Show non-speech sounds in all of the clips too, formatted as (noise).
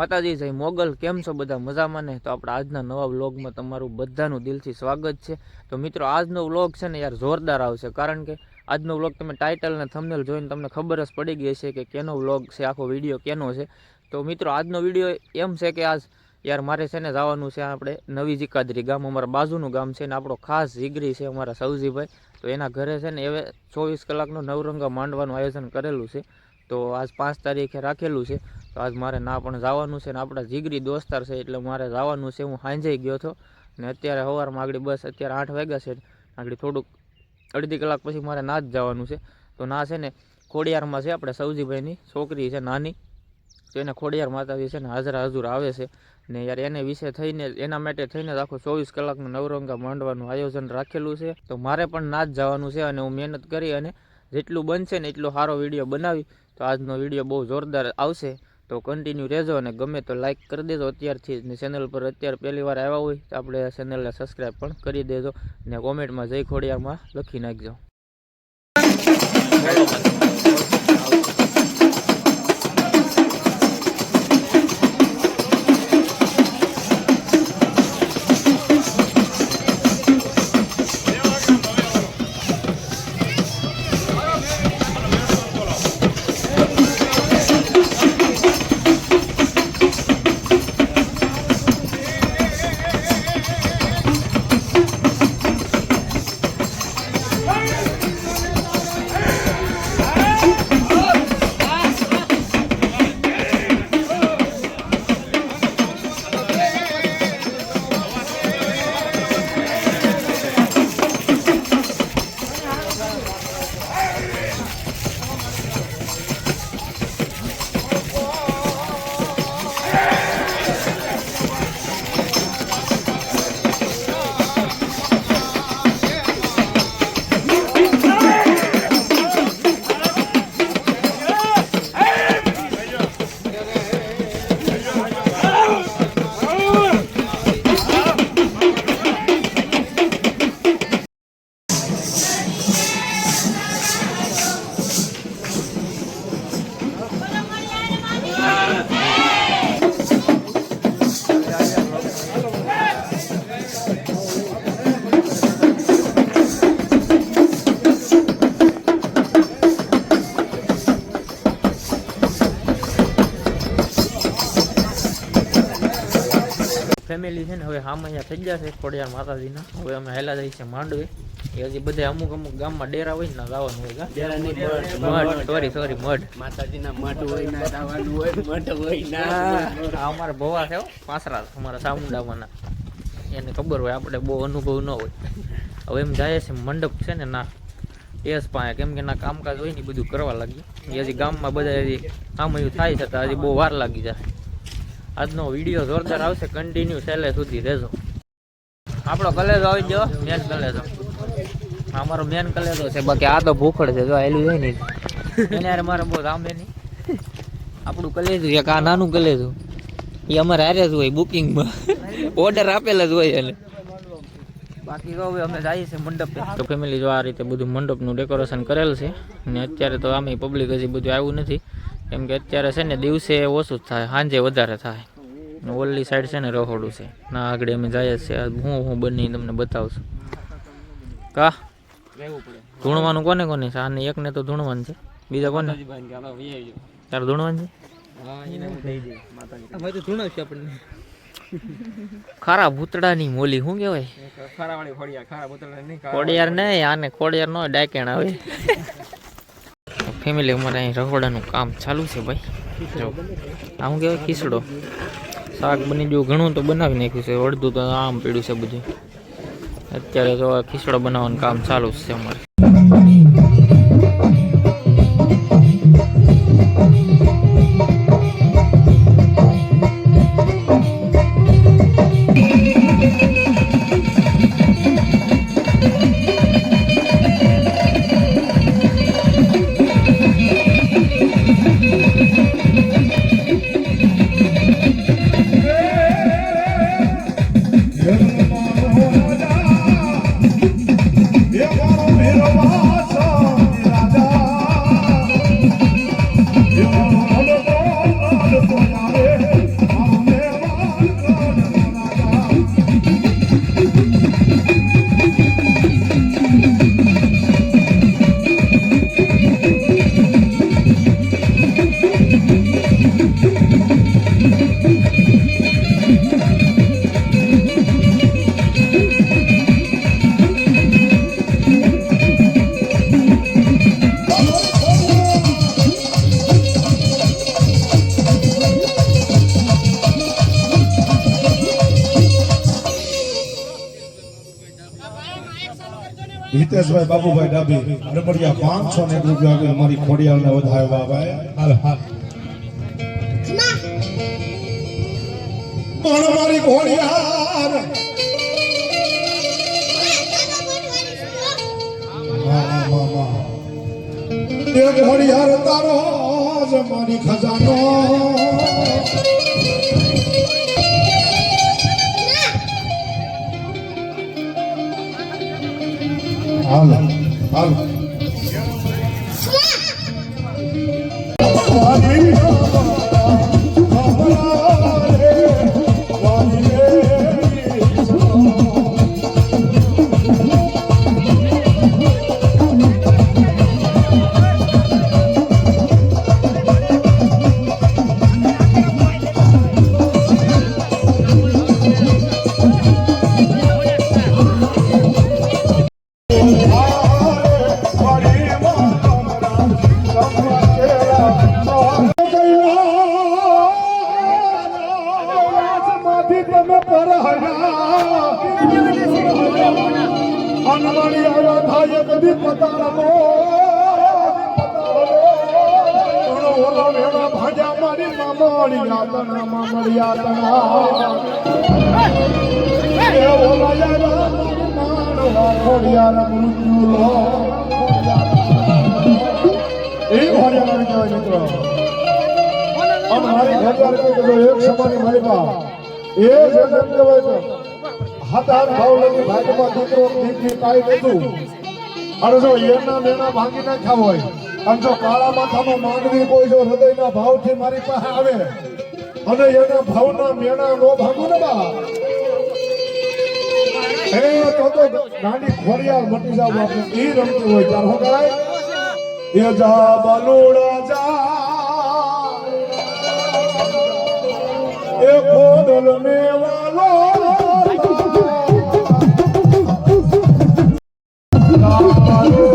માતાજી જય મોગલ કેમ છો બધા મજામાં ને? તો આપણા આજના નવા વ્લોગમાં તમારું બધાનું દિલથી સ્વાગત છે. તો મિત્રો, આજનો વ્લોગ છે ને યાર જોરદાર આવશે, કારણ કે આજનો વ્લોગ તમે ટાઇટલ અને થંબનેલ જોઈને તમને ખબર જ પડી ગઈ છે કે કેનો વ્લોગ છે, આખો વીડિયો કેનો છે. તો મિત્રો, આજનો વીડિયો એમ છે કે આજ યાર મારે છે ને જવાનું છે આપણે નવી જીકાદરી ગામ, અમારા બાજુનું ગામ છે ને આપણો ખાસ જીગરી છે અમારા સૌજીભાઈ તો એના ઘરે છે ને હવે ચોવીસ કલાકનું નવરંગા માંડવાનું આયોજન કરેલું છે. તો આજ પાંચ તારીખે રાખેલું છે. તો આજ મારે ના પણ જવાનું છે ને આપણા જીગરી દોસ્તાર છે એટલે મારે જવાનું છે. હું સાંજે ગયો હતો ને અત્યારે સવારમાં આગળ બસ અત્યારે આઠ વાગ્યા છે આગળ થોડુંક અડધી કલાક પછી મારે ના જ જવાનું છે. તો ના છે ને ખોડિયારમાં છે આપણે સૌજીભાઈની છોકરી છે નાની. તો એને ખોડિયાર માતાજી છે ને હાજરા હજુર આવે છે ને યાર એને વિશે થઈને એના માટે થઈને આખો ચોવીસ કલાકનું નવરંગા માંડવાનું આયોજન રાખેલું છે. તો મારે પણ ના જ જવાનું છે અને હું મહેનત કરી અને જેટલું બનશે ને એટલો સારો વીડિયો બનાવી તો આજનો વીડિયો બહુ જોરદાર આવશે. તો કન્ટિન્યુ રહેજો અને ગમે તો લાઇક કરી દેજો. અત્યારથી ને ચેનલ પર અત્યારે પહેલી વાર આવ્યા હોય તો આપણે ચેનલને સબસ્ક્રાઈબ પણ કરી દેજો ને કોમેન્ટમાં જય ખોડિયારમાં લખી નાખજો. ફેમિલી છે ને હવે હામ અહીંયા થઈ ગયા છે ખોડિયાર માતાજીના. હવે અમે હેલા જઈએ છીએ માંડવે. એ હજી બધા અમુક અમુક ગામમાં ડેરા હોય ને ના જવાનું હોય મઠ, મઢ સોરી સોરી મઢ માતાજીના મઠ હોય ના દાવાનું હોય મઠ હોય ના આ અમારા ભવા છે હો, પાસરા અમારા સામુંડામાંના એને ખબર હોય આપણે બહુ અનુભવ ન હોય. હવે એમ જાય છે મંડપ છે ને ના. એસ પાસે કેમ કે ના કામકાજ હોય ને એ બધું કરવા લાગ્યું એ હજી ગામમાં બધા હજી કામ થાય છે તો હજી બહુ વાર લાગી જાય. આજનો વીડિયો જોરદાર આવશે. કન્ટિન્યુ છેલ્લે સુધી રહેજો. આપણો કલેજો આવી ગયો. મેન કલેજો. અમારો મેન કલેજો છે. બાકી આ તો ભૂખડ છે. જો આયેલું છે ને એને યાર મારે બહુ રામે નહીં આપણું કલેજું એક આ નાનું કલેજું. એ અમારે હારે જ હોય બુકિંગમાં. ઓર્ડર આપેલા જ હોય એને. બાકી તો હવે અમે જઈએ છીએ મંડપે. તો ફેમિલી જો આ રીતે બધું મંડપનું ડેકોરેશન કરેલ છે. ને અત્યારે તો આમે પબ્લિક હજી બધું આવ્યું નથી. કેમ કે અત્યારે છે ને દિવસે ઓછું જ થાય. સાંજે વધારે થાય. ઓલી સાઈડ છે ને રહોડું છે. ના આગળ અમે જાય છે. હું હું બની તમને બતાવશું. કા? ધૂણવાનું કોને કોને છે? આને એકને તો ધૂણવાનું છે. બીજા કોને? તારે ધૂણવાનું છે? ખારા ભૂતડાની મોલી શું કહેવાય? ખોડિયાર નહીં આને ખોડિયાર નો ડાયકેણ આવે. (laughs) ફેમિલી અમારે અહીં રહોડાનું કામ ચાલુ છે ભાઈ. જો. આ શું કહેવાય? ખીસડો શાક બની ગયું. ઘણું તો બનાવી નાખ્યું છે. અડધું તો આમ પીડ્યું છે બધું. અત્યારે તો આ ખીસડો બનાવવાનું કામ ચાલુ છે અમારે. બાબુભાઈ ડાબી રબડિયા પાંચસો ને એક રૂપિયા આપી અમારી ખોડિયાલને વધાવ્યા ભાઈ હાલ હાલ. પણ મારી ખોડિયાર વાહ, વાહ, વાહ, વાહ. એ તારો જ મારી ખજાનો. હાલ હાલ આમ મારી ઘરદાર કહે કે જો એક સમાની મારી બા એ જ એમ કહેવાય હાથ હાથ ભાવલાની ભાગમાં દીકરો દીકરી કાઈ લીધું અને જો એના મેના ભાંગી નાખ્યા હોય, અને જો કાળા માથાનો માંગવી કોઈ જો હૃદયના ભાવથી મારી પાસે આવે, અને એના ભાવના મેણા નો ભાગું ને બા. એ તો ઈ રમતી હોય એ એ ખોડલ ને Thank you.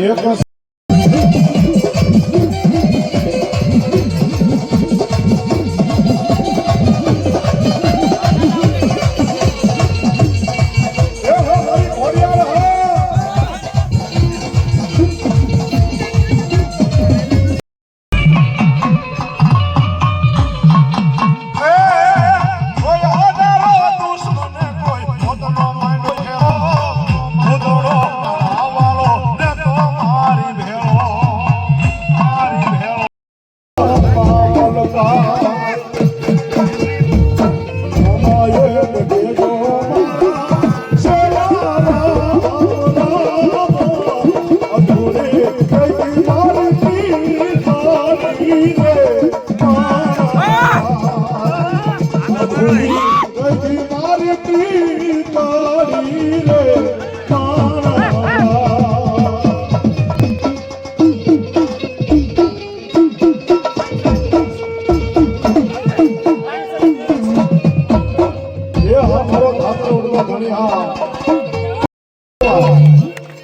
એક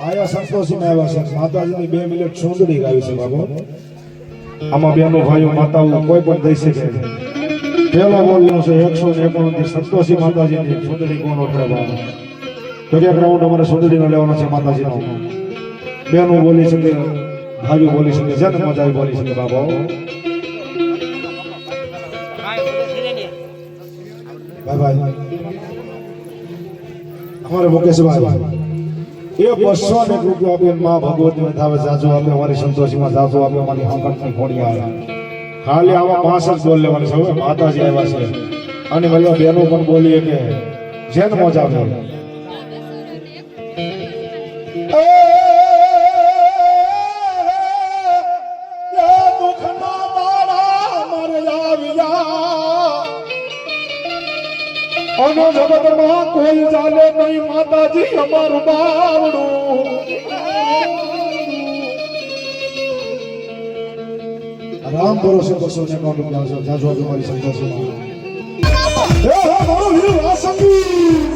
આયા સંતોષી આવ્યા છે. માતાજીની બે મિનિટ સુંદરી ગાવી છે બાબુ. આમાં બેનો ભાઈઓ માતાઓ કોઈ પણ દઈ શકે પેલો બોલ્યો છે એકસો ને એકોણત્રીસ સંતોષી માતાજીની સુંદરી કોણ ઓળખે બાબા તો કે ગ્રાઉન્ડ અમારે સુંદરીનો લેવાનો છે માતાજીનો. બેનું બોલી શકે, ભાઈઓ બોલી શકે, જેને મજા બોલી શકે બાબા. ભાઈ ભાઈ અમારે મુકેશભાઈ, એ બસો ને રૂપિયા આપે મા ભગવતી થાવે જાજો આપે, અમારી સંતોષીમાં જાજો આપે, અમારી હંકટની ખોડી આવે. ખાલી આવા જ બોલ લેવાની છે માતાજી આવ્યા છે. અને મતલબ બેનો પણ બોલીએ કે, જેન મોજા આવે જગતમાં કોઈ ચાલે નહીં માતાજી, અમારું બાવડું. રામ ભરોસે બસો ને છે જાજો તમારી મારી હે હે મારો વીર એ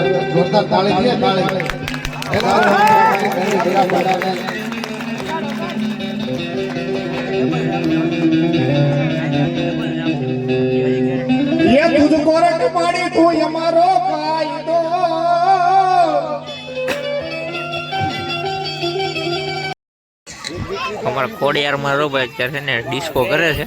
જોરદાર તાળી દે તાળી એક હાથ મેલડી ભેગા પડાવે. ये तुझको रट पाड़ी तू हमारो कायदो અમારા ખોડિયારમાં રો ભાઈ અત્યારે છે ને ડિસ્કો કરે છે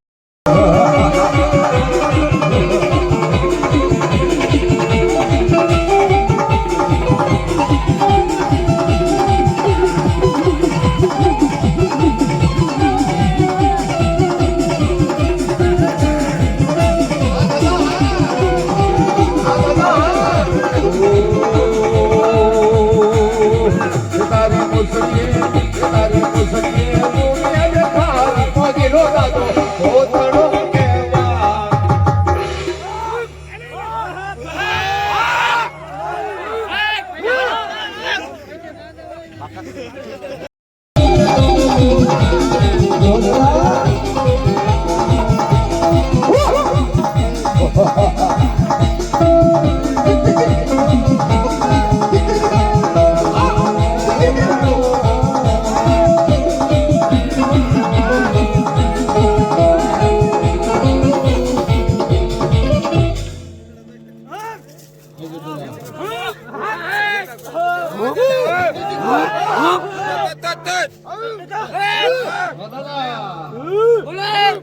મોગીલો (laughs)